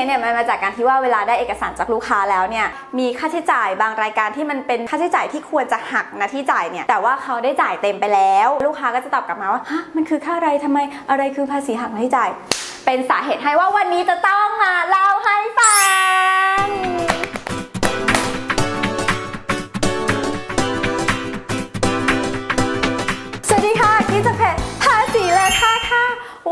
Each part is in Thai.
นี้เนี่ยมันมาจากการที่ว่าเวลาได้เอกสารจากลูกค้าแล้วเนี่ยมีค่าใช้จ่ายบางรายการที่มันเป็นค่าใช้จ่ายที่ควรจะหักนะที่จ่ายเนี่ยแต่ว่าเขาได้จ่ายเต็มไปแล้ว ลูกค้าก็จะตอบกลับมาว่าฮะมันคือค่าอะไรทำไมอะไรคือภาษีหักหน้าที่จ่าย เป็นสาเหตุให้ว่าวันนี้จะต้องมา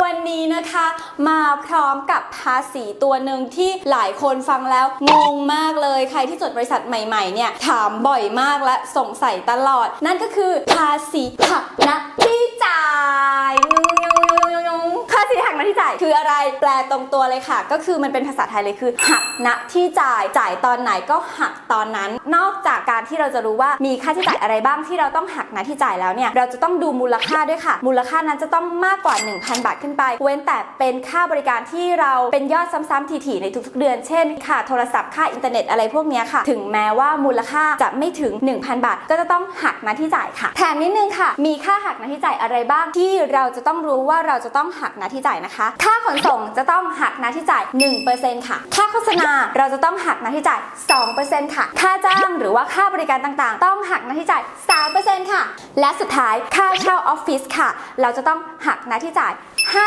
วันนี้นะคะมาพร้อมกับภาษีตัวหนึ่งที่หลายคนฟังแล้วงงมากเลยใครที่จดบริษัทใหม่ๆเนี่ยถามบ่อยมากและสงสัยตลอด นั่นก็คือภาษีหักนะที่จ่าย ที่จ่ายคืออะไรแปลตรงตัวเลยค่ะ ก็คือมันเป็นภาษาไทยเลยคือ หักณที่จ่ายจ่ายตอนไหนก็หักตอนนั้น นอกจากการที่เราจะรู้ว่ามีค่าใช้จ่ายอะไรบ้างที่เราต้องหักณที่จ่ายแล้วเนี่ยเราจะต้องดูมูลค่าด้วยค่ะ มูลค่านั้นจะต้องมากกว่า 1,000 บาทขึ้นไป เว้นแต่เป็นค่าบริการที่เราเป็นยอดซ้ำๆถี่ๆในทุกๆเดือน เช่นค่าโทรศัพท์ค่าอินเทอร์เน็ตอะไรพวกนี้ค่ะ ถึงแม้ว่ามูลค่าจะไม่ถึง 1,000 บาท ก็จะต้องหักณที่จ่ายค่ะ แถมนิดนึงค่ะ มีค่าหักณที่จ่ายอะไรบ้างที่เราจะต้องรู้ว่าเราจะต้องหักณที่จ่ายนะคะค่าขนส่งจะต้องหักณที่จ่าย 1%ค่ะ ค่าโฆษณาเราจะต้องหักณที่จ่าย 2%ค่ะ ค่าจ้างหรือว่าค่าบริการต่างๆ ต้องหักณที่จ่าย 3%ค่ะ และสุดท้ายค่าเช่าออฟฟิศค่ะ เราจะต้องหักณที่จ่าย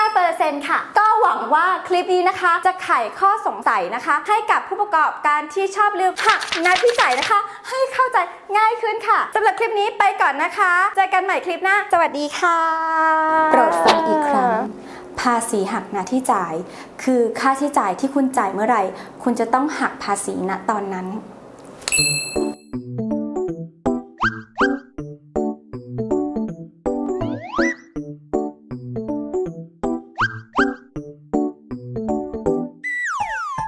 5%ค่ะ ก็หวังว่าคลิปนี้นะคะ จะไขข้อสงสัยนะคะ ให้กับผู้ประกอบการที่ชอบลืมหักหน้าที่จ่ายนะคะ ให้เข้าใจง่ายขึ้นค่ะสำหรับคลิปนี้ไปก่อนนะคะ เจอกันใหม่คลิปหน้า สวัสดีค่ะ โปรด ภาษีหักหน้าที่จ่าย คือค่าที่จ่ายที่คุณจ่ายเมื่อไหร่ คุณจะต้องหักภาษีณตอนนั้น